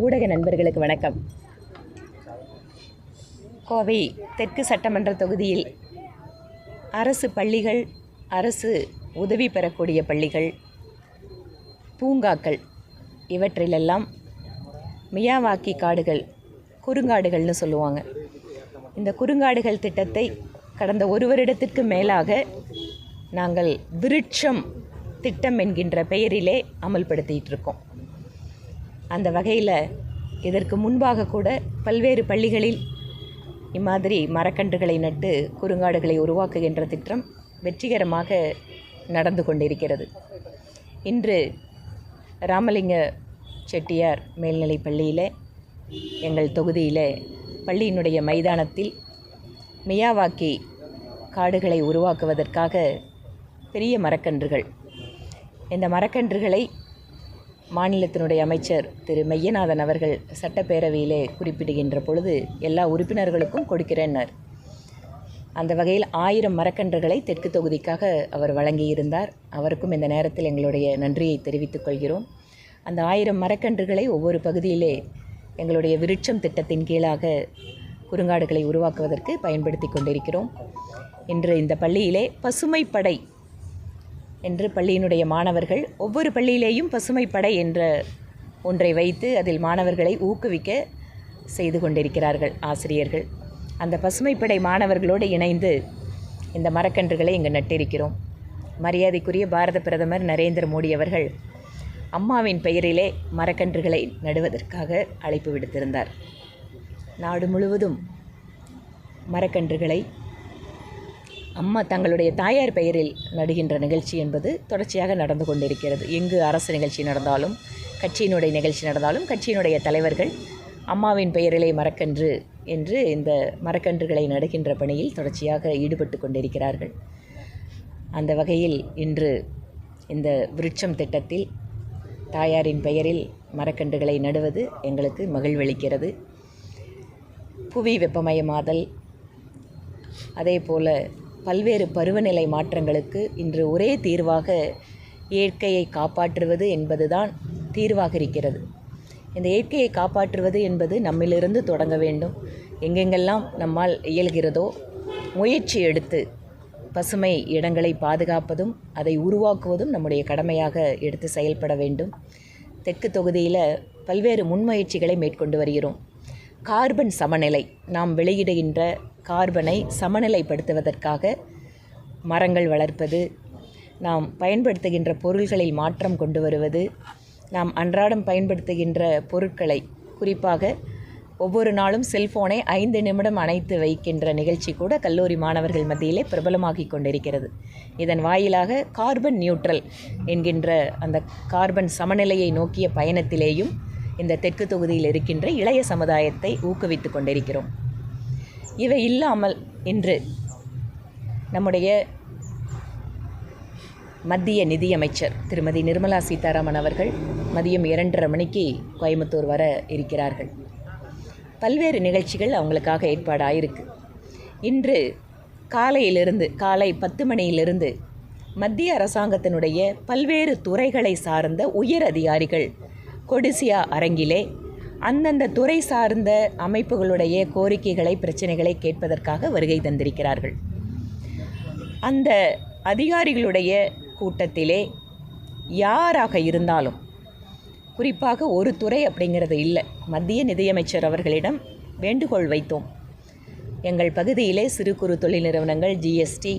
ஊடக நண்பர்களுக்கு வணக்கம். கோவை தெற்கு சட்டமன்ற தொகுதியில் அரசு பள்ளிகள் அரசு உதவி பெறக்கூடிய பள்ளிகள் பூங்காக்கள் இவற்றிலெல்லாம் மியாவாக்கி காடுகள் குறுங்காடுகள்னு சொல்லுவாங்க. இந்த குறுங்காடுகள் திட்டத்தை கடந்த ஒரு வருடத்திற்கு மேலாக நாங்கள் விருட்சம் திட்டம் என்கின்ற பெயரிலே அமல்படுத்திகிட்டு இருக்கோம். அந்த வகையில் இதற்கு முன்பாக கூட பல்வேறு பள்ளிகளில் இம்மாதிரி மரக்கன்றுகளை நட்டு குறுங்காடுகளை உருவாக்குகின்ற திட்டம் வெற்றிகரமாக நடந்து கொண்டிருக்கிறது. இன்று ராமலிங்க செட்டியார் மேல்நிலைப் பள்ளியில் எங்கள் தொகுதியில் பள்ளியினுடைய மைதானத்தில் மியாவாக்கி காடுகளை உருவாக்குவதற்காக பெரிய மரக்கன்றுகள். இந்த மரக்கன்றுகளை மாநிலத்தினுடைய அமைச்சர் திரு மெய்யநாதன் அவர்கள் சட்டப்பேரவையிலே குறிப்பிடுகின்ற பொழுது எல்லா உறுப்பினர்களுக்கும் கொடுக்கிறேன்னார். அந்த வகையில் ஆயிரம் மரக்கன்றுகளை தெற்கு தொகுதிக்காக அவர் வழங்கியிருந்தார். அவருக்கும் இந்த நேரத்தில் எங்களுடைய நன்றியை தெரிவித்துக் கொள்கிறோம். அந்த ஆயிரம் மரக்கன்றுகளை ஒவ்வொரு பகுதியிலே எங்களுடைய விருட்சம் திட்டத்தின் கீழாக குறுங்காடுகளை உருவாக்குவதற்கு பயன்படுத்தி கொண்டிருக்கிறோம். இன்று இந்த பள்ளியிலே பசுமைப்படை என்று பள்ளியினுடைய மாணவர்கள் ஒவ்வொரு பள்ளியிலேயும் பசுமைப்படை என்ற ஒன்றை வைத்து அதில் மாணவர்களை ஊக்குவிக்க செய்து கொண்டிருக்கிறார்கள் ஆசிரியர்கள். அந்த பசுமைப்படை மாணவர்களோடு இணைந்து இந்த மரக்கன்றுகளை இங்கு நட்டிருக்கிறோம். மரியாதைக்குரிய பாரத பிரதமர் நரேந்திர மோடி அவர்கள் அம்மாவின் பெயரிலே மரக்கன்றுகளை நடுவதற்காக அழைப்பு விடுத்திருந்தார். நாடு முழுவதும் மரக்கன்றுகளை அம்மா தங்களுடைய தாயார் பெயரில் நடுகின்ற நிகழ்ச்சி என்பது தொடர்ச்சியாக நடந்து கொண்டிருக்கிறது. எங்கு அரசு நிகழ்ச்சி நடந்தாலும் கட்சியினுடைய நிகழ்ச்சி நடந்தாலும் கட்சியினுடைய தலைவர்கள் அம்மாவின் பெயரிலே மரக்கன்று என்று இந்த மரக்கன்றுகளை நடுகின்ற பணியில் தொடர்ச்சியாக ஈடுபட்டு கொண்டிருக்கிறார்கள். அந்த வகையில் இன்று இந்த விருட்சம் திட்டத்தில் தாயாரின் பெயரில் மரக்கன்றுகளை நடுவது எங்களுக்கு மகிழ்வளிக்கிறது. புவி வெப்பமயமாதல் அதே போல் பல்வேறு பருவநிலை மாற்றங்களுக்கு இன்று ஒரே தீர்வாக இயற்கையை காப்பாற்றுவது என்பதுதான் தீர்வாக இருக்கிறது. இந்த இயற்கையை காப்பாற்றுவது என்பது நம்மிலிருந்து தொடங்க வேண்டும். எங்கெங்கெல்லாம் நம்மால் இயல்கிறதோ முயற்சி எடுத்து பசுமை இடங்களை பாதுகாப்பதும் அதை உருவாக்குவதும் நம்முடைய கடமையாக எடுத்து செயல்பட வேண்டும். தெற்கு தொகுதியில் பல்வேறு முன்முயற்சிகளை மேற்கொண்டு வருகிறோம். கார்பன் சமநிலை நாம் வெளியிடுகின்ற கார்பனை சமநிலைப்படுத்துவதற்காக மரங்கள் வளர்ப்பது நாம் பயன்படுத்துகின்ற பொருள்களில் மாற்றம் கொண்டு வருவது நாம் அன்றாடம் பயன்படுத்துகின்ற பொருட்களை குறிப்பாக ஒவ்வொரு நாளும் செல்ஃபோனை ஐந்து நிமிடம் அணைத்து வைக்கின்ற நிகழ்ச்சி கூட கல்லூரி மாணவர்கள் மத்தியிலே பிரபலமாகி கொண்டிருக்கிறது. இதன் வாயிலாக கார்பன் நியூட்ரல் என்கின்ற அந்த கார்பன் சமநிலையை நோக்கிய பயணத்திலேயும் இந்த தெற்கு தொகுதியில் இருக்கின்ற இளைய சமுதாயத்தை ஊக்குவித்து கொண்டிருக்கிறோம். இவை இல்லாமல் இன்று நம்முடைய மத்திய நிதியமைச்சர் திருமதி நிர்மலா சீதாராமன் அவர்கள் மதியம் இரண்டரை மணிக்கு கோயம்புத்தூர் வர இருக்கிறார்கள். பல்வேறு நிகழ்ச்சிகள் அவங்களுக்காக ஏற்பாடாயிருக்கு. இன்று காலையிலிருந்து காலை பத்து மணியிலிருந்து மத்திய அரசாங்கத்தினுடைய பல்வேறு துறைகளை சார்ந்த உயர் அதிகாரிகள் கொடிசியா அரங்கிலே அந்தந்த துறை சார்ந்த அமைப்புகளுடைய கோரிக்கைகளை பிரச்சனைகளை கேட்பதற்காக வருகை தந்திருக்கிறார்கள். அந்த அதிகாரிகளுடைய கூட்டத்திலே யாராக இருந்தாலும் குறிப்பாக ஒரு துறை அப்படிங்கிறது இல்லை மத்திய நிதியமைச்சர் அவர்களிடம் வேண்டுகோள் வைத்தோம். எங்கள் பகுதியிலே சிறு குறு தொழில் நிறுவனங்கள் ஜிஎஸ்டி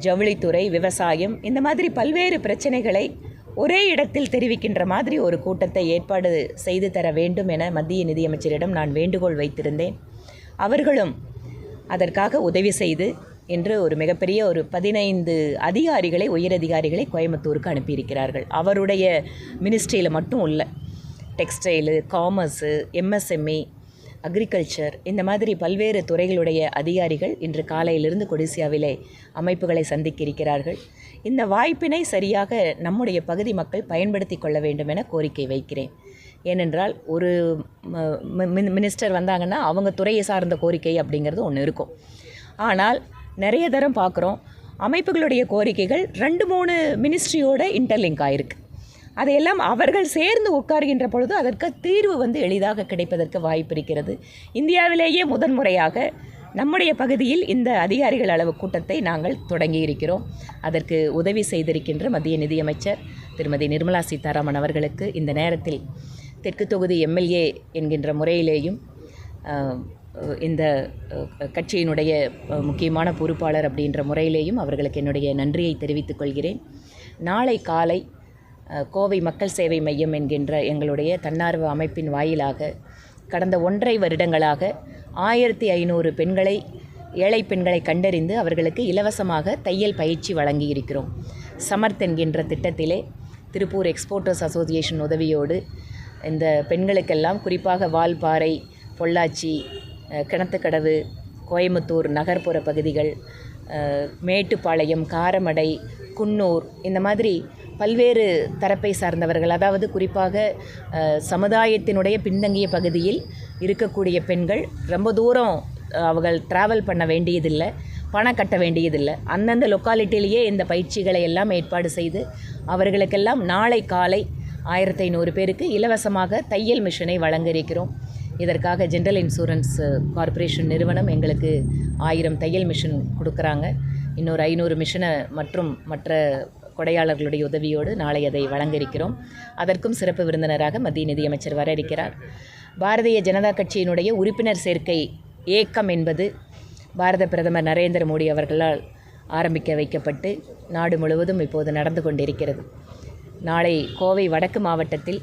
ஜவுளித்துறை விவசாயம் இந்த மாதிரி பல்வேறு பிரச்சனைகளை ஒரே இடத்தில் தெரிவிக்கின்ற மாதிரி ஒரு கூட்டத்தை ஏற்பாடு செய்து தர வேண்டும் என மத்திய நிதியமைச்சரிடம் நான் வேண்டுகோள் வைத்திருந்தேன். அவர்களும் அதற்காக உதவி செய்து என்று ஒரு மிகப்பெரிய ஒரு பதினைந்து அதிகாரிகளை உயரதிகாரிகளை கோயம்புத்தூருக்கு அனுப்பியிருக்கிறார்கள். அவருடைய மினிஸ்ட்ரியில் மட்டும் இல்லை. டெக்ஸ்டைலு காமர்ஸு எம்எஸ்எம்இ அக்ரிகல்ச்சர் இந்த மாதிரி பல்வேறு துறைகளுடைய அதிகாரிகள் இன்று காலையிலிருந்து கொடிசியாவிலே அமைப்புகளை சந்திக்க இருக்கிறார்கள் இந்த வாய்ப்பினை சரியாக நம்முடைய பகுதி மக்கள் பயன்படுத்தி கொள்ள வேண்டும் என கோரிக்கை வைக்கிறேன். ஏனென்றால் ஒரு ம- மி- மினிஸ்டர் வந்தாங்கன்னா அவங்க துறையை சார்ந்த கோரிக்கை அப்படிங்கிறது ஒன்று இருக்கும். ஆனால் நிறைய தரம் பார்க்குறோம். அமைப்புகளுடைய கோரிக்கைகள் ரெண்டு மூணு மினிஸ்ட்ரியோட இன்டர்லிங்க் ஆகிருக்கு அதையெல்லாம் அவர்கள் சேர்ந்து உட்காருகின்ற பொழுது அதற்கு தீர்வு வந்து எளிதாக கிடைப்பதற்கு வாய்ப்பு இருக்கிறது. இந்தியாவிலேயே முதன்முறையாக நம்முடைய பகுதியில் இந்த அதிகாரிகள் அளவு கூட்டத்தை நாங்கள் தொடங்கி இருக்கிறோம். அதற்கு உதவி செய்திருக்கின்ற மத்திய நிதியமைச்சர் திருமதி நிர்மலா சீதாராமன் அவர்களுக்கு இந்த நேரத்தில் தெற்கு தொகுதி எம்எல்ஏ என்கின்ற முறையிலேயும் இந்த கட்சியினுடைய முக்கியமான பொறுப்பாளர் அப்படின்ற முறையிலேயும் அவர்களுக்கு என்னுடைய நன்றியை தெரிவித்துக் கொள்கிறேன். நாளை காலை கோவை மக்கள் சேவை மையம் என்கின்ற எங்களுடைய தன்னார்வ அமைப்பின் வாயிலாக கடந்த ஒன்றரை வருடங்களாக ஆயிரத்தி ஐநூறு பெண்களை ஏழை பெண்களை கண்டறிந்து அவர்களுக்கு இலவசமாக தையல் பயிற்சி வழங்கி இருக்கிறோம் சமர்த் என்கின்ற திட்டத்திலே திருப்பூர் எக்ஸ்போர்ட்டர்ஸ் அசோசியேஷன் உதவியோடு இந்த பெண்களுக்கெல்லாம் குறிப்பாக வால்பாறை பொள்ளாச்சி கிணத்துக்கடவு கோயம்புத்தூர் நகர்ப்புற பகுதிகள் மேட்டுப்பாளையம் காரமடை குன்னூர் இந்த மாதிரி பல்வேறு தரப்பை சார்ந்தவர்கள் அதாவது குறிப்பாக சமுதாயத்தினுடைய பின்தங்கிய பகுதியில் இருக்கக்கூடிய பெண்கள் ரொம்ப தூரம் அவர்கள் ட்ராவல் பண்ண வேண்டியதில்லை பணம் கட்ட வேண்டியதில்லை. அந்தந்த லொக்காலிட்டியிலேயே இந்த பயிற்சிகளை எல்லாம் ஏற்பாடு செய்து அவர்களுக்கெல்லாம் நாளை காலை ஆயிரத்தி ஐநூறு பேருக்கு இலவசமாக தையல் மிஷினை வழங்க இருக்கிறோம் இதற்காக ஜென்ரல் இன்சூரன்ஸ் கார்ப்பரேஷன் நிறுவனம் எங்களுக்கு ஆயிரம் தையல் மிஷின் கொடுக்குறாங்க. இன்னொரு ஐநூறு மிஷினை மற்றும் மற்ற கொடையாளர்களுடைய உதவியோடு நாளை அதை வழங்க இருக்கிறோம் அதற்கும் சிறப்பு விருந்தினராக மத்திய நிதியமைச்சர் வர இருக்கிறார் பாரதிய ஜனதா கட்சியினுடைய உறுப்பினர் சேர்க்கை ஏக்கம் என்பது பாரத பிரதமர் நரேந்திர மோடி அவர்களால் ஆரம்பிக்க வைக்கப்பட்டு நாடு முழுவதும் இப்போது நடந்து கொண்டிருக்கிறது. நாளை கோவை வடக்கு மாவட்டத்தில்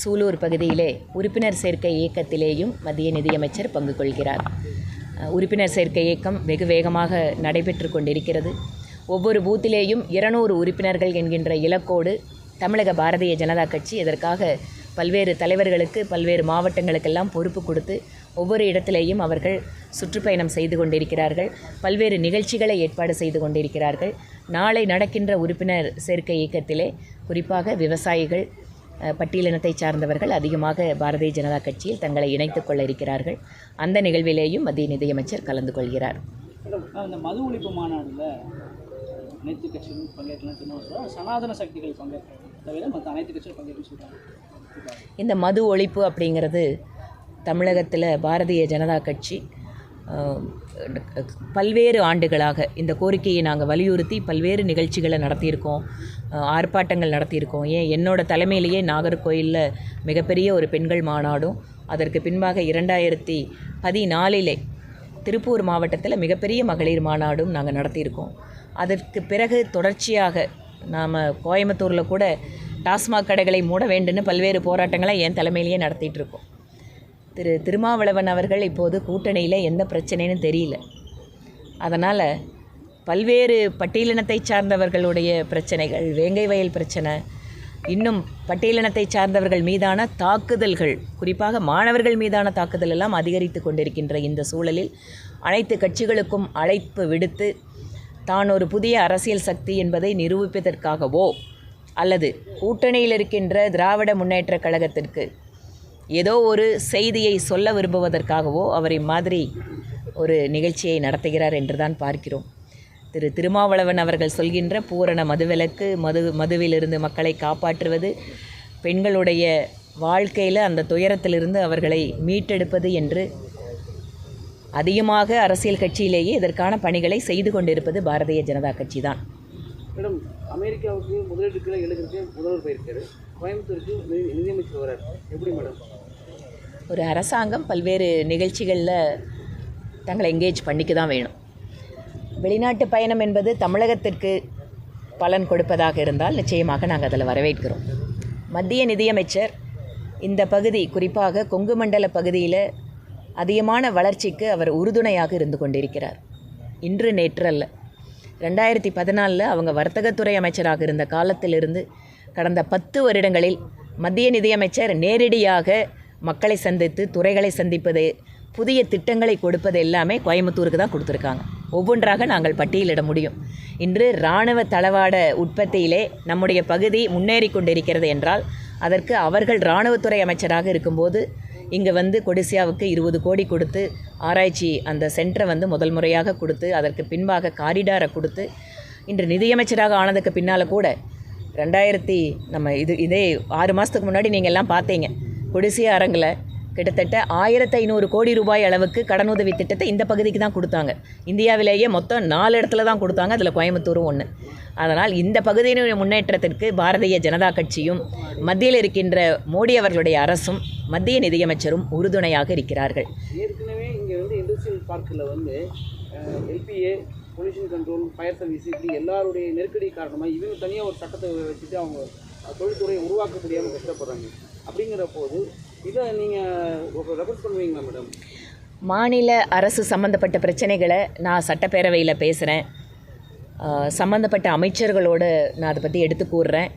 சூலூர் பகுதியிலே உறுப்பினர் சேர்க்கை இயக்கத்திலேயும் மத்திய நிதியமைச்சர் பங்கு கொள்கிறார். உறுப்பினர் சேர்க்கை இயக்கம் வெகு வேகமாக நடைபெற்று கொண்டிருக்கிறது. ஒவ்வொரு பூத்திலேயும் இருநூறு உறுப்பினர்கள் என்கின்ற இலக்கோடு தமிழக பாரதிய ஜனதா கட்சி இதற்காக பல்வேறு தலைவர்களுக்கு பல்வேறு மாவட்டங்களுக்கெல்லாம் பொறுப்பு கொடுத்து ஒவ்வொரு இடத்திலேயும் அவர்கள் சுற்றுப்பயணம் செய்து கொண்டிருக்கிறார்கள். பல்வேறு நிகழ்ச்சிகளை ஏற்பாடு செய்து கொண்டிருக்கிறார்கள். நாளை நடக்கின்ற உறுப்பினர் சேர்க்கை இயக்கத்திலே குறிப்பாக விவசாயிகள் பட்டியலினத்தை சார்ந்தவர்கள் அதிகமாக பாரதிய ஜனதா கட்சியில் தங்களை இணைத்துக் கொள்ள இருக்கிறார்கள். அந்த நிகழ்விலேயும் மத்திய நிதியமைச்சர் கலந்து கொள்கிறார். மது ஒழிப்பு மாநாடுல அனைத்து கட்சிகளும் பங்கேற்கலாம் சொன்னாங்க சனாதன சக்திகள் பங்கேற்கலாம். தவிர மற்ற அனைத்து கட்சிகளும் பங்கேற்க சொல்கிறாங்க இந்த மது ஒழிப்பு அப்படிங்கிறது தமிழகத்தில் பாரதிய ஜனதா கட்சி பல்வேறு ஆண்டுகளாக இந்த கோரிக்கையை நாங்கள் வலியுறுத்தி பல்வேறு நிகழ்ச்சிகளை நடத்தியிருக்கோம் ஆர்ப்பாட்டங்கள் நடத்தியிருக்கோம். ஏன்? என்னோட தலைமையிலேயே நாகர்கோயிலில் மிகப்பெரிய ஒரு பெண்கள் மாநாடும் அதற்கு பின்பாக இரண்டாயிரத்தி பதினாலிலே திருப்பூர் மாவட்டத்தில் மிகப்பெரிய மகளிர் மாநாடும் நாங்கள் நடத்தியிருக்கோம். அதற்கு பிறகு தொடர்ச்சியாக நாம் கோயம்புத்தூரில் கூட டாஸ்மாக் கடைகளை மூட வேண்டும்னு பல்வேறு போராட்டங்களை என் தலைமையிலேயே நடத்திட்டு இருக்கோம். திரு திருமாவளவன் அவர்கள் இப்போது கூட்டணியில் எந்த பிரச்சனைன்னு தெரியல. அதனால் பல்வேறு பட்டியலினத்தை சார்ந்தவர்களுடைய பிரச்சனைகள் வேங்கை வயல் பிரச்சனை இன்னும் பட்டியலினத்தை சார்ந்தவர்கள் மீதான தாக்குதல்கள் குறிப்பாக மாணவர்கள் மீதான தாக்குதல் எல்லாம் அதிகரித்து கொண்டிருக்கின்ற இந்த சூழலில் அனைத்து கட்சிகளுக்கும் அழைப்பு விடுத்து தான் ஒரு புதிய அரசியல் சக்தி என்பதை நிரூபிப்பதற்காகவோ அல்லது கூட்டணியில் இருக்கின்ற திராவிட முன்னேற்ற கழகத்திற்கு ஏதோ ஒரு செய்தியை சொல்ல விரும்புவதற்காகவோ அவர் இம்மாதிரி ஒரு நிகழ்ச்சியை நடத்துகிறார் என்றுதான் பார்க்கிறோம். திரு திருமாவளவன் அவர்கள் சொல்கின்ற பூரண மதுவிலக்கு மது மதுவிலிருந்து மக்களை காப்பாற்றுவது பெண்களுடைய வாழ்க்கையில் அந்த துயரத்திலிருந்து அவர்களை மீட்டெடுப்பது என்று அதிகமாக அரசியல் கட்சியிலேயே இதற்கான பணிகளை செய்து கொண்டிருப்பது பாரதிய ஜனதா கட்சி தான் மேடம் அமெரிக்காவுக்கு முதலீடுகளை எழுதுறதுக்கு முதல்வர் போயிருக்காரு. கோயம்புத்தூருக்கு நிதி நிதியமைச்சர் வரார் எப்படி மேடம்? ஒரு அரசாங்கம் பல்வேறு நிகழ்ச்சிகளில் தங்களை எங்கேஜ் பண்ணிக்க தான் வேணும். வெளிநாட்டு பயணம் என்பது தமிழகத்திற்கு பலன் கொடுப்பதாக இருந்தால் நிச்சயமாக நாங்கள் அதில் வரவேற்கிறோம். மத்திய நிதியமைச்சர் இந்த பகுதி குறிப்பாக கொங்கு மண்டல பகுதியில் அதிகமான வளர்ச்சிக்கு அவர் உறுதுணையாக இருந்து கொண்டிருக்கிறார். இன்று நேற்று அல்ல ரெண்டாயிரத்தி பதினாலில் அவங்க வர்த்தகத்துறை அமைச்சராக இருந்த காலத்திலிருந்து கடந்த பத்து வருடங்களில் மத்திய நிதியமைச்சர் நேரடியாக மக்களை சந்தித்து துறைகளை சந்திப்பது புதிய திட்டங்களை கொடுப்பது எல்லாமே கோயம்புத்தூருக்கு தான் கொடுத்துருக்காங்க. ஒவ்வொன்றாக நாங்கள் பட்டியலிட முடியும். இன்று இராணுவ தளவாட உற்பத்தியிலே நம்முடைய பகுதி முன்னேறி கொண்டிருக்கிறது என்றால் அதற்கு அவர்கள் இராணுவத்துறை அமைச்சராக இருக்கும்போது இங்கே வந்து கொடிசியாவுக்கு இருபது கோடி கொடுத்து ஆராய்ச்சி அந்த சென்டரை வந்து முதல் முறையாக கொடுத்து அதற்கு பின்பாக காரிடாரை கொடுத்து இன்று நிதியமைச்சராக ஆனதுக்கு பின்னால் கூட ரெண்டாயிரத்தி நம்ம இது இதே ஆறு மாதத்துக்கு முன்னாடி நீங்கள் எல்லாம் பார்த்தீங்க. கொடிசிய அரங்கில் கிட்டத்தட்ட ஆயிரத்து ஐநூறு கோடி ரூபாய் அளவுக்கு கடனுதவி திட்டத்தை இந்த பகுதிக்கு தான் கொடுத்தாங்க. இந்தியாவிலேயே மொத்தம் நாலு இடத்துல தான் கொடுத்தாங்க. அதில் கோயம்புத்தூரும் ஒன்று அதனால் இந்த பகுதியினுடைய முன்னேற்றத்திற்கு பாரதிய ஜனதா கட்சியும் மத்தியில் இருக்கின்ற மோடி அவர்களுடைய அரசும் மத்திய நிதியமைச்சரும் உறுதுணையாக இருக்கிறார்கள். ஏற்கனவே இங்கே வந்து இண்டஸ்ட்ரியல் பார்க்கில் வந்து LPA pollution control fire service இப்படி எல்லாருடைய நெருக்கடி காரணமாக இவங்க தனியாக ஒரு சட்டத்தை வச்சுட்டு அவங்க தொழில்துறையை உருவாக்க முடியாமல் கஷ்டப்படுறாங்க. அப்படிங்கிற போது இதை நீங்கள் ரெஃபர் பண்ணுவீங்களா மேடம் மாநில அரசு சம்மந்தப்பட்ட பிரச்சனைகளை நான் சட்டப்பேரவையில் பேசுகிறேன் சம்மந்தப்பட்ட அமைச்சர்களோடு நான் அதை பற்றி எடுத்து கூறுறேன்.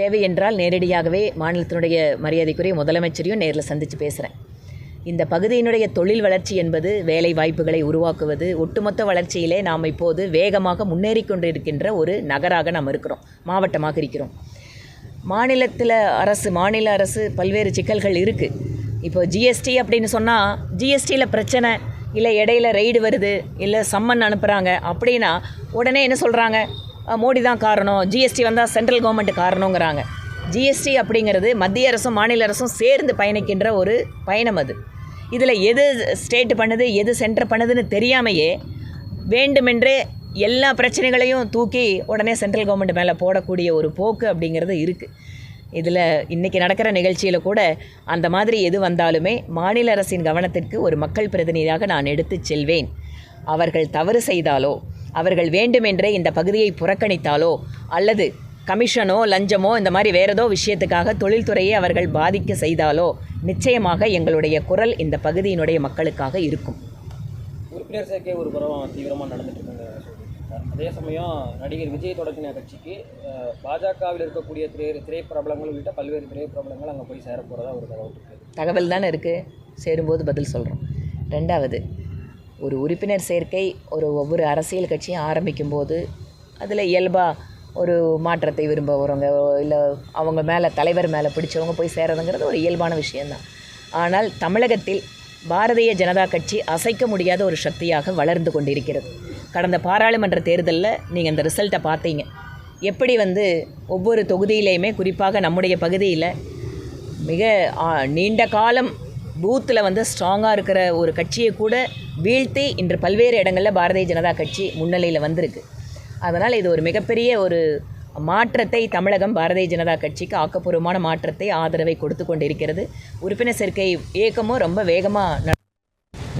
தேவை என்றால் நேரடியாகவே மாநிலத்தினுடைய மரியாதைக்குரிய முதலமைச்சரையும் நேரில் சந்தித்து பேசுகிறேன் இந்த பகுதியினுடைய தொழில் வளர்ச்சி என்பது வேலை வாய்ப்புகளை உருவாக்குவது ஒட்டுமொத்த வளர்ச்சியிலே நாம் இப்போது வேகமாக முன்னேறி கொண்டிருக்கின்ற ஒரு நகராக நாம் இருக்கிறோம் மாவட்டமாக இருக்கிறோம். மாநிலத்தில் அரசு மாநில அரசு பல்வேறு சிக்கல்கள் இருக்குது இப்போ ஜிஎஸ்டி அப்படின்னு சொன்னால் ஜிஎஸ்டியில் பிரச்சனை இல்லை இடையில ரெய்டு வருது இல்லை சம்மன் அனுப்புகிறாங்க அப்படின்னா உடனே என்ன சொல்கிறாங்க மோடி தான் காரணம் ஜிஎஸ்டி வந்தால் சென்ட்ரல் கவர்மெண்ட் காரணங்கிறாங்க ஜிஎஸ்டி அப்படிங்கிறது மத்திய அரசும் மாநில அரசும் சேர்ந்து பயணிக்கின்ற ஒரு பயணம் அது. இதில் எது ஸ்டேட் பண்ணுது எது சென்டர் பண்ணுதுன்னு தெரியாமையே வேண்டுமென்றே எல்லா பிரச்சனைகளையும் தூக்கி உடனே சென்ட்ரல் கவர்மெண்ட் மேலே போடக்கூடிய ஒரு போக்கு அப்படிங்கிறது இருக்குது இதில் இன்றைக்கி நடக்கிற நிகழ்ச்சியில் கூட அந்த மாதிரி எது வந்தாலுமே மாநில அரசின் கவனத்திற்கு ஒரு மக்கள் பிரதிநிதியாக நான் எடுத்துச் செல்வேன். அவர்கள் தவறு செய்தாலோ அவர்கள் வேண்டுமென்றே இந்த பகுதியை புறக்கணித்தாலோ அல்லது கமிஷனோ லஞ்சமோ இந்த மாதிரி வேறு ஏதோ விஷயத்துக்காக தொழில்துறையை அவர்கள் பாதிக்க செய்தாலோ நிச்சயமாக எங்களுடைய குரல் இந்த பகுதியினுடைய மக்களுக்காக இருக்கும். உறுப்பினர் சேர்க்கை ஒரு பருவம் தீவிரமாக நடந்துட்டு இருக்காங்க. அதே சமயம் நடிகர் விஜய் தொடக்கின கட்சிக்கு பாஜகவில் இருக்கக்கூடிய திரை திரைப்பிரபலங்கள் உள்ளிட்ட பல்வேறு திரைப்பிரபலங்கள் அங்கே போய் சேர போகிறதா ஒரு தகவல் இருக்குது தகவல் தானே இருக்குது சேரும்போது பதில் சொல்கிறோம் ரெண்டாவது ஒரு உறுப்பினர் சேர்க்கை ஒரு ஒவ்வொரு அரசியல் கட்சியும் ஆரம்பிக்கும் போது அதில் இயல்பாக ஒரு மாற்றத்தை விரும்புகிறவங்க இல்லை அவங்க மேலே தலைவர் மேலே பிடிச்சவங்க போய் சேரதுங்கிறது ஒரு இயல்பான விஷயந்தான் ஆனால் தமிழகத்தில் பாரதிய ஜனதா கட்சி அசைக்க முடியாத ஒரு சக்தியாக வளர்ந்து கொண்டிருக்கிறது. கடந்த பாராளுமன்ற தேர்தலில் நீங்கள் இந்த ரிசல்ட்டை பார்த்தீங்க. எப்படி வந்து ஒவ்வொரு தொகுதியிலையுமே குறிப்பாக நம்முடைய பகுதியில் மிக நீண்ட காலம் பூத்தில் வந்து ஸ்ட்ராங்காக இருக்கிற ஒரு கட்சியை கூட வீழ்த்தி இன்று பல்வேறு இடங்களில் பாரதிய ஜனதா கட்சி முன்னிலையில் வந்திருக்கு. அதனால் இது ஒரு மிகப்பெரிய ஒரு மாற்றத்தை தமிழகம் பாரதிய ஜனதா கட்சிக்கு ஆக்கப்பூர்வமான மாற்றத்தை ஆதரவை கொடுத்து கொண்டிருக்கிறது. உறுப்பினர் சேர்க்கை இயக்கமும் ரொம்ப வேகமாக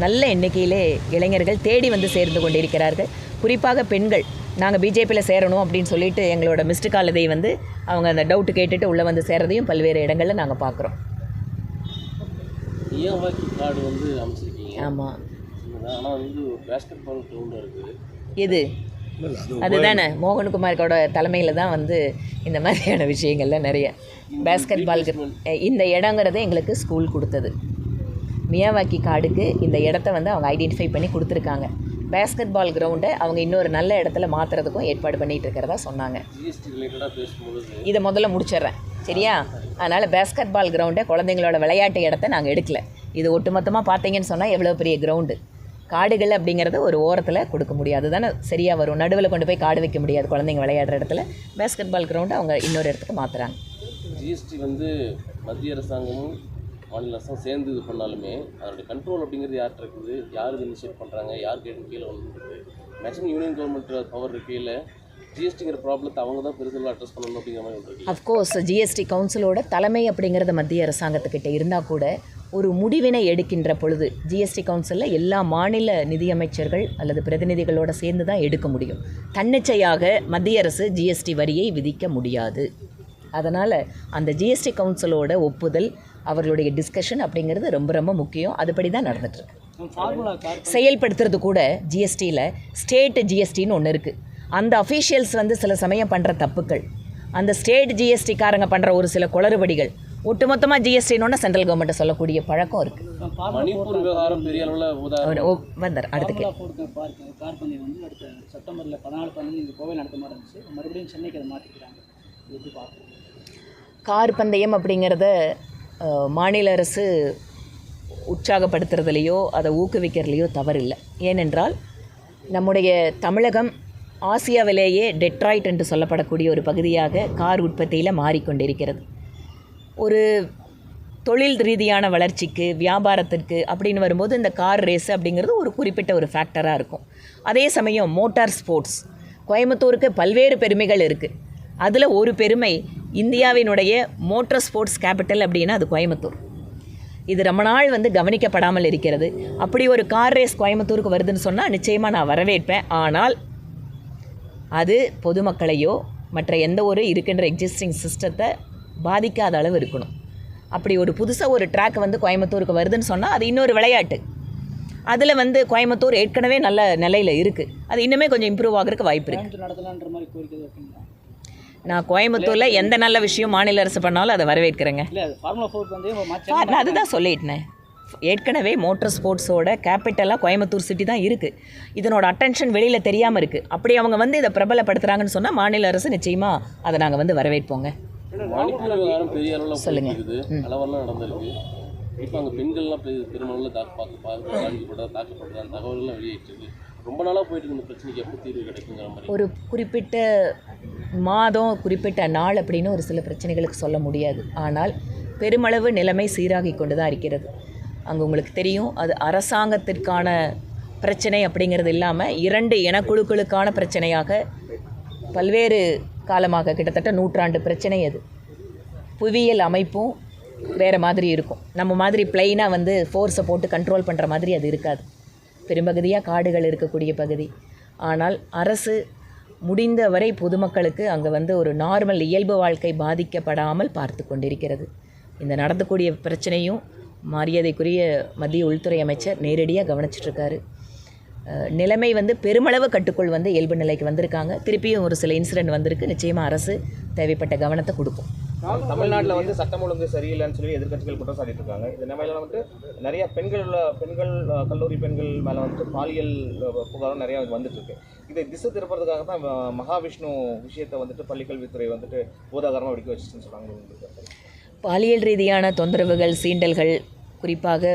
நல்ல எண்ணிக்கையிலே இளைஞர்கள் தேடி வந்து சேர்ந்து கொண்டிருக்கிறார்கள். குறிப்பாக பெண்கள் நாங்கள் பிஜேபியில் சேரணும் அப்படின்னு சொல்லிட்டு எங்களோட மிஸ்டு கால் இதை வந்து அவங்க அந்த டவுட் கேட்டுட்டு உள்ளே வந்து சேர்றதையும் பல்வேறு இடங்களில் நாங்கள் பார்க்குறோம் மியாவாக்கி கார்டு வந்து அமைச்சிருக்கீங்க. ஆமாம் ஆனால் வந்து பேஸ்கெட் பால் கிரவுண்டாக இருக்குது. எது? அதுதானே. மோகன்குமாரோட தலைமையில் தான் வந்து இந்த மாதிரியான விஷயங்கள்லாம் நிறைய பேஸ்கெட் பால் இந்த இடங்கிறது எங்களுக்கு ஸ்கூல் கொடுத்தது. மியாவாக்கி காடுக்கு இந்த இடத்த வந்து அவங்க ஐடென்டிஃபை பண்ணி கொடுத்துருக்காங்க. பேஸ்கெட் பால் கிரவுண்டை அவங்க இன்னொரு நல்ல இடத்துல மாற்றுறதுக்கும் ஏற்பாடு பண்ணிகிட்டு இருக்கிறதா சொன்னாங்க. இதை முதல்ல முடிச்சிடுறேன். சரியா? அதனால் பேஸ்கெட் பால் கிரவுண்டை குழந்தைங்களோட விளையாட்டு இடத்த நாங்கள் எடுக்கல. இது ஒட்டுமொத்தமாக பார்த்தீங்கன்னு சொன்னால் எவ்வளோ பெரிய கிரவுண்டு காடுகள் அப்படிங்கிறது ஒரு ஓரத்தில் கொடுக்க முடியாது. தானே சரியாக வரும். நடுவில் கொண்டு போய் காடு வைக்க முடியாது குழந்தைங்க விளையாடுற இடத்துல. பேஸ்கெட் பால் கிரவுண்டை அவங்க இன்னொரு இடத்துக்கு மாற்றுறாங்க ஜிஎஸ்டி வந்து மத்திய அரசாங்கமும் மாநில அரசும் சேர்ந்து இது பண்ணாலுமே அதோடைய கண்ட்ரோல் அப்படிங்கிறது யார்கிட்ட இருக்குது? யார் இது இனிஷியேட் பண்ணுறாங்க யார் கேட்டு கீழே வந்துருக்குது மேக்ஸிமம் யூனியன் கவர்மெண்ட் பவர் இருக்கையில் ஜிஎஸ்டிங்கிற ப்ராப்ளத்தை அவங்க தான் பெருசெல்லாம் அட்ரஸ் பண்ணணும் அப்படிங்கிற மாதிரி ஒன்று அஃப்கோர்ஸ் ஜிஎஸ்டி கவுன்சிலோட தலைமை அப்படிங்கிறது மத்திய அரசாங்கத்துக்கிட்ட இருந்தால் கூட ஒரு முடிவினை எடுக்கின்ற பொழுது ஜிஎஸ்டி கவுன்சிலில் எல்லா மாநில நிதியமைச்சர்கள் அல்லது பிரதிநிதிகளோட சேர்ந்து தான் எடுக்க முடியும். தன்னிச்சையாக மத்திய அரசு ஜிஎஸ்டி வரியை விதிக்க முடியாது. அதனால் அந்த ஜிஎஸ்டி கவுன்சிலோட ஒப்புதல் அவர்களுடைய டிஸ்கஷன் அப்படிங்கிறது ரொம்ப ரொம்ப முக்கியம். அதுபடி தான் கார் செயல்படுத்துறது கூட ஜிஎஸ்டியில் ஸ்டேட் ஜிஎஸ்டின்னு ஒன்று இருக்குது அந்த அஃபீஷியல்ஸ் வந்து சில சமயம் பண்ணுற தப்புக்கள் அந்த ஸ்டேட் ஜிஎஸ்டிக்காரங்க பண்ணுற ஒரு சில குளறுபடிகள் ஒட்டுமொத்தமாக ஜிஎஸ்டின்னு சென்ட்ரல் கவர்மெண்ட்டை சொல்லக்கூடிய பழக்கம் இருக்குது வந்தார் அடுத்த செப்டம்பரில் பதினாலு பதினஞ்சு இங்கே கோவில் நடத்த மாதிரி இருந்துச்சு. மறுபடியும் சென்னைக்கு அதை மாற்றிக்கிறாங்க இது எப்படி பார்க்குறீங்க கார் பந்தயம் அப்படிங்கிறத மாநில அரசு உற்சாகப்படுத்துறதுலையோ அதை ஊக்குவிக்கிறதுலையோ தவறில்லை. ஏனென்றால் நம்முடைய தமிழகம் ஆசியாவிலேயே டெட்ராய்ட் என்று சொல்லப்படக்கூடிய ஒரு பகுதியாக கார் உற்பத்தியில் மாறிக்கொண்டிருக்கிறது. ஒரு தொழில் ரீதியான வளர்ச்சிக்கு வியாபாரத்திற்கு அப்படின்னு வரும்போது இந்த கார் ரேஸ் அப்படிங்கிறது ஒரு குறிப்பிட்ட ஒரு ஃபேக்டராக இருக்கும். அதே சமயம் மோட்டார் ஸ்போர்ட்ஸ் கோயம்புத்தூருக்கு பல்வேறு பெருமைகள் இருக்குது அதில் ஒரு பெருமை இந்தியாவினுடைய மோட்டர் ஸ்போர்ட்ஸ் கேபிட்டல் அப்படின்னா அது கோயம்புத்தூர். இது ரொம்ப நாள் வந்து கவனிக்கப்படாமல் இருக்கிறது. அப்படி ஒரு கார் ரேஸ் கோயம்புத்தூருக்கு வருதுன்னு சொன்னால் நிச்சயமாக நான் வரவேற்பேன். ஆனால் அது பொதுமக்களையோ மற்ற எந்த ஒரு இருக்கின்ற எக்ஸிஸ்டிங் சிஸ்டத்தை பாதிக்காத அளவு இருக்கணும். அப்படி ஒரு புதுசாக ஒரு ட்ராக் வந்து கோயம்புத்தூருக்கு வருதுன்னு சொன்னால் அது இன்னொரு விளையாட்டு. அதில் வந்து கோயம்புத்தூர் ஏற்கனவே நல்ல நிலையில் இருக்குது அது இன்னுமே கொஞ்சம் இம்ப்ரூவ் ஆகிறதுக்கு வாய்ப்பு இருக்குது நான் கோயம்புத்தூரில் எந்த நல்ல விஷயம் மாநில அரசு பண்ணாலும் அதை வரவேற்கிறேங்க. நான் அதுதான் சொல்லிட்டேனே. ஏற்கனவே மோட்டார் ஸ்போர்ட்ஸோட கேபிட்டலாக கோயம்புத்தூர் சிட்டி தான் இருக்குது இதனோட அட்டென்ஷன் வெளியில் தெரியாமல் இருக்குது அப்படி அவங்க வந்து இதை பிரபலப்படுத்துகிறாங்கன்னு சொன்னால் மாநில அரசு நிச்சயமாக அதை நாங்கள் வந்து வரவேற்போங்க. மணிப்பூர் விவகாரம் பெரிய அளவில் சொல்லுங்க. இருக்குது. கலவரம் நடந்திருக்கு. இப்போ அங்கே பெண்கள்லாம் பெருமளவில் தாக்கப்படுறதா தகவல்கள்லாம் வெளியிட்டிருக்கு ரொம்ப நாளாக போயிட்டு இருக்க இந்த பிரச்சனைக்கு எப்போ தீர்வு கிடைக்குங்கிற மாதிரி. ஒரு குறிப்பிட்ட மாதம் குறிப்பிட்ட நாள் அப்படின்னு ஒரு சில பிரச்சனைகளுக்கு சொல்ல முடியாது. ஆனால் பெருமளவு நிலைமை சீராகி கொண்டு தான் இருக்கிறது. அங்கே உங்களுக்கு தெரியும் அது அரசாங்கத்திற்கான பிரச்சனை அப்படிங்கிறது இல்லாமல் இரண்டு இனக்குழுக்களுக்கான பிரச்சனையாக பல்வேறு காலமாக கிட்டத்தட்ட நூற்றாண்டு பிரச்சனை அது. புவியியல் அமைப்பும் வேறு மாதிரி இருக்கும். நம்ம மாதிரி பிளெயினாக வந்து ஃபோர்ஸை போட்டு கண்ட்ரோல் பண்ணுற மாதிரி அது இருக்காது. பெரும்பகுதியாக காடுகள் இருக்கக்கூடிய பகுதி. ஆனால் அரசு முடிந்தவரை பொதுமக்களுக்கு அங்கே வந்து ஒரு நார்மல் இயல்பு வாழ்க்கை பாதிக்கப்படாமல் பார்த்து கொண்டிருக்கிறது. இந்த நடந்தக்கூடிய பிரச்சனையும் மரியாதைக்குரிய மத்திய உள்துறை அமைச்சர் நேரடியாக கவனிச்சிட்ருக்காரு. நிலைமை வந்து பெருமளவு கட்டுக்குள் வந்து இயல்பு நிலைக்கு வந்திருக்காங்க. திருப்பியும் ஒரு சில இன்சிடென்ட் வந்திருக்கு. நிச்சயமாக அரசு தேவைப்பட்ட கவனத்தை கொடுக்கும். தமிழ்நாட்டில் வந்து சட்டம் ஒழுங்கு சரியில்லைன்னு சொல்லி எதிர்க்கட்சிகள் குற்றம் சாட்டிட்டு இருக்காங்க இந்த நிலைமையில வந்துட்டு நிறைய பெண்கள் உள்ள- பெண்கள் கல்லூரி பெண்கள் மேலே வந்துட்டு பாலியல் புகாரும் நிறைய வந்துட்டு இருக்கு. இதை திசை திருப்பறதுக்காக தான் மகாவிஷ்ணு விஷயத்தை வந்துட்டு பள்ளிக்கல்வித்துறை வந்துட்டு பூதாகரமாக வெடிக்க வச்சுச்சுன்னு சொல்றாங்க உங்களுக்கு பாலியல் ரீதியான தொந்தரவுகள் சீண்டல்கள் குறிப்பாக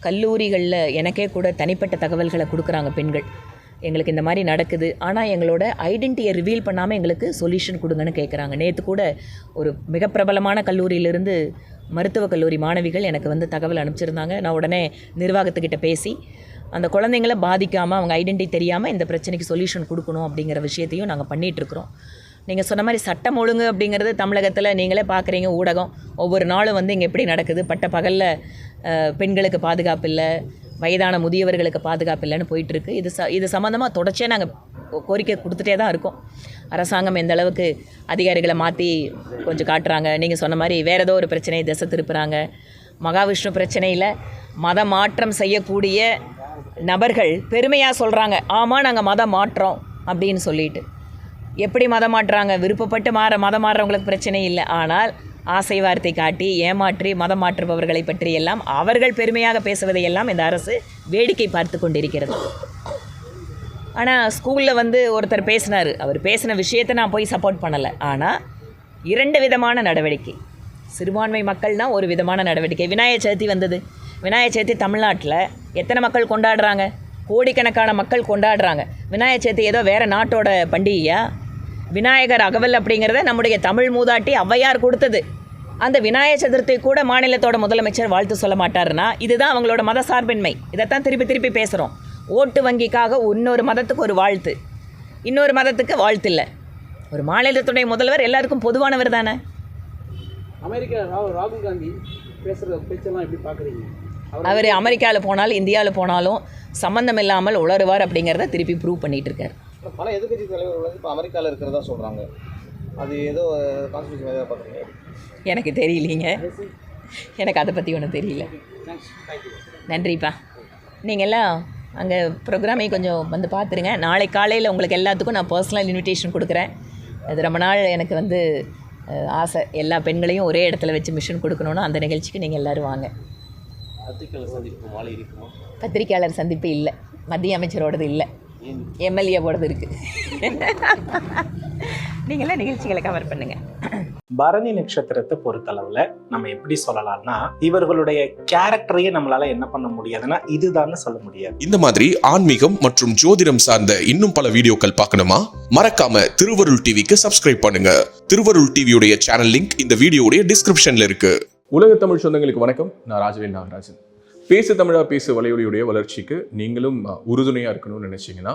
கல்லூரிகளில் எனக்கே கூட தனிப்பட்ட தகவல்களை கொடுக்குறாங்க பெண்கள். எங்களுக்கு இந்த மாதிரி நடக்குது. ஆனால் எங்களோட ஐடென்டிட்டியை ரிவீல் பண்ணாமல் எங்களுக்கு சொல்யூஷன் கொடுங்கன்னு கேட்குறாங்க நேற்று கூட ஒரு மிக பிரபலமான கல்லூரியிலிருந்து மருத்துவக் கல்லூரி மாணவிகள் எனக்கு வந்து தகவல் அனுப்பிச்சிருந்தாங்க. நான் உடனே நிர்வாகத்துக்கிட்ட பேசி அந்த குழந்தைங்கள பாதிக்காமல் அவங்க ஐடென்டிட்டி தெரியாமல் இந்த பிரச்சனைக்கு சொல்யூஷன் கொடுக்கணும் அப்படிங்கிற விஷயத்தையும் நாங்கள் பண்ணிகிட்ருக்குறோம் நீங்கள் சொன்ன மாதிரி சட்டம் ஒழுங்கு அப்படிங்கிறது தமிழகத்தில் நீங்களே பார்க்குறீங்க ஊடகம். ஒவ்வொரு நாளும் வந்து இங்கே எப்படி நடக்குது? பட்ட பகலில் பெண்களுக்கு பாதுகாப்பு இல்லை வயதான முதியவர்களுக்கு பாதுகாப்பு இல்லைன்னு போயிட்டுருக்கு. இது ச இது சம்மந்தமாக தொடர்ச்சியாக நாங்கள் கோரிக்கை கொடுத்துட்டே தான் இருக்கோம். அரசாங்கம் எந்த அளவுக்கு அதிகாரிகளை மாற்றி கொஞ்சம் காட்டுறாங்க. நீங்கள் சொன்ன மாதிரி வேறு ஏதோ ஒரு பிரச்சனையை திசை திருப்புறாங்க. மகாவிஷ்ணு பிரச்சனையில் மத மாற்றம் செய்யக்கூடிய நபர்கள் பெருமையாக சொல்கிறாங்க ஆமாம் நாங்கள் மதம் மாற்றோம் அப்படின்னு சொல்லிட்டு. எப்படி மதம் மாற்றுறாங்க? விருப்பப்பட்டு மாற மதம் மாறுறவங்களுக்கு பிரச்சனை இல்லை. ஆனால் ஆசை வார்த்தை காட்டி ஏமாற்றி மதம் மாற்றுபவர்களை பற்றியெல்லாம் அவர்கள் பெருமையாக பேசுவதையெல்லாம் இந்த அரசு வேடிக்கை பார்த்து கொண்டிருக்கிறது. ஆனால் ஸ்கூலில் வந்து ஒருத்தர் பேசினார். அவர் பேசின விஷயத்தை நான் போய் சப்போர்ட் பண்ணலை. ஆனால் இரண்டு விதமான நடவடிக்கை. சிறுபான்மை மக்கள்னால் ஒரு விதமான நடவடிக்கை. விநாயகர் சதுர்த்தி வந்தது. விநாயகர் சதுர்த்தி தமிழ்நாட்டில் எத்தனை மக்கள் கொண்டாடுறாங்க? கோடிக்கணக்கான மக்கள் கொண்டாடுறாங்க. விநாயகர் சதுர்த்தி ஏதோ வேறு நாட்டோட பண்டிகையா? விநாயகர் அகவல் அப்படிங்கிறத நம்முடைய தமிழ் மூதாட்டி ஔவையார் கொடுத்தது. அந்த விநாயகர் சதுர்த்தி கூட மாநிலத்தோட முதலமைச்சர் வாழ்த்து சொல்ல மாட்டாருன்னா இதுதான் அவங்களோட மத சார்பின்மை. இதைத்தான் திருப்பி திருப்பி பேசுகிறோம் ஓட்டு வங்கிக்காக இன்னொரு மதத்துக்கு ஒரு வாழ்த்து. இன்னொரு மதத்துக்கு வாழ்த்து இல்லை. ஒரு மாநிலத்துடைய முதல்வர் எல்லாருக்கும் பொதுவானவர் தானே? அமெரிக்கா ராகுல் காந்தி பேசுகிற பேச்செல்லாம் எப்படி பார்க்குறீங்க அவர் அமெரிக்காவில் போனாலும் இந்தியாவில் போனாலும் சம்மந்தம் இல்லாமல் உளருவார் அப்படிங்கிறத திருப்பி ப்ரூவ் பண்ணிட்டு இருக்காரு. பல எதிர்க்கட்சி தலைவர்கள் இப்போ அமெரிக்காவில் இருக்கிறதா சொல்கிறாங்க அது ஏதோ கான்ஸ்டியூஷன் எதாவது பார்க்குறீங்க. எனக்கு தெரியலீங்க. எனக்கு அதை பற்றி ஒன்றும் தெரியல. நன்றிப்பா. நீங்கள் எல்லாம் அங்கே ப்ரோக்ராமை கொஞ்சம் வந்து பார்த்துருங்க. நாளை காலையில் உங்களுக்கு எல்லாத்துக்கும் நான் பர்சனல் இன்விடேஷன் கொடுக்குறேன். அது ரொம்ப நாள் எனக்கு வந்து ஆசை. எல்லா பெண்களையும் ஒரே இடத்துல வச்சு மிஷன் கொடுக்கணுன்னு அந்த நிகழ்ச்சிக்கு நீங்கள் எல்லோரும் வாங்க. பத்திரிக்கையாளர் சந்திப்பு இல்லை. மத்திய அமைச்சரோடது இல்லை. எம்எல்ஏவோடது இருக்குது நீங்களாம் நிகழ்ச்சிகளை கவர் பண்ணுங்கள் பரணி நட்சத்திரத்தை பொறுத்தளவுல நம்ம எப்படி சொல்லலாம்னா இவர்களுடைய கேரக்டரையே நம்மளால என்ன பண்ண முடியாதுன்னா இதுதான்னு சொல்ல முடியாது. இந்த மாதிரி ஆன்மீகம் மற்றும் ஜோதிடம் சார்ந்த இன்னும் பல வீடியோக்கள் பார்க்கணுமா? மறக்காம திருவருள் டிவிக்கு சப்ஸ்கிரைப் பண்ணுங்க. திருவருள் டிவியுடைய சேனல் லிங்க் இந்த வீடியோடைய டிஸ்கிரிப்ஷன்ல இருக்கு. உலக தமிழ் சொந்தங்களுக்கு வணக்கம். நான் ராஜவேல் நாகராஜன். பேசு தமிழா பேசு வலையொலியுடைய வளர்ச்சிக்கு நீங்களும் உறுதுணையா இருக்கணும்னு நினைச்சீங்கன்னா